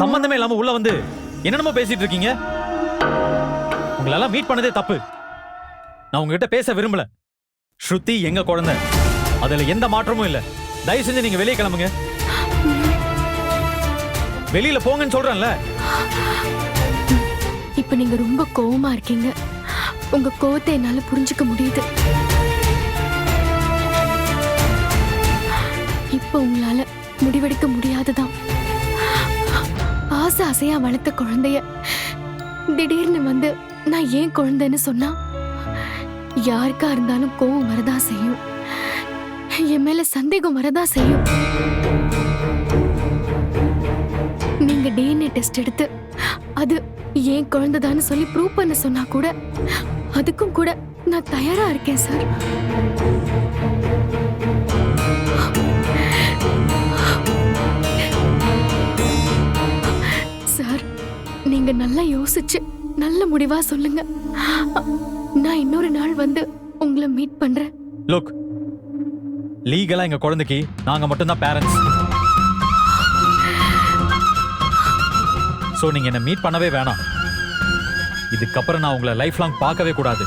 சம்பந்தமே இல்லாம உள்ள வந்து என்னென்னமோ பேசிட்டு இருக்கீங்க? உங்களெல்லாம் மீட் பண்ணதே தப்பு. நான் உங்ககிட்ட பேச விரும்பல. ஸ்ருதி எங்க குழந்தை? அதுல எந்த மாற்றமும் இல்ல. தயவு செஞ்சு நீங்க வெளியே கிளம்புங்க. வெளியில போங்கன்னு சொல்றேன்ல. இப்ப நீங்க ரொம்ப கோவமா இருக்கீங்க. உங்க கோவத்தை என்னால புரிஞ்சுக்க முடியுது. இப்ப உங்களால முடிவெடுக்க முடியாதுதான். ஆசையா வளர்த்த குழந்தைய திடீர்னு வந்து நான் ஏன் குழந்தைன்னு சொன்னா? யாருக்கா இருந்தாலும் கோவம் வரதா செய்யும். என் மேல சந்தேகம் வரதா செய்யும். நீங்க டிஎன்ஏ டெஸ்ட் எடுத்து அது ஏன் குழந்தைதான்னு சொல்லி ப்ரூவ் பண்ண சொன்னா கூட அதுக்கும் கூட நான் தயாரா இருக்கேன் சார் சார் நீங்க நல்லா யோசிச்சு நல்ல முடிவா சொல்லுங்க. நான் இன்னொரு நாள் வந்து உங்களை மீட் பண்றேன். லுக் லீகலா எங்க குழந்தைக்கு நாங்க மட்டும்தான் பேரண்ட்ஸ் சோ நீங்க என்ன மீட் பண்ணவே வேணாம். இதுக்கப்புறம் நான் உங்களை லைஃப் லாங் பார்க்கவே கூடாது.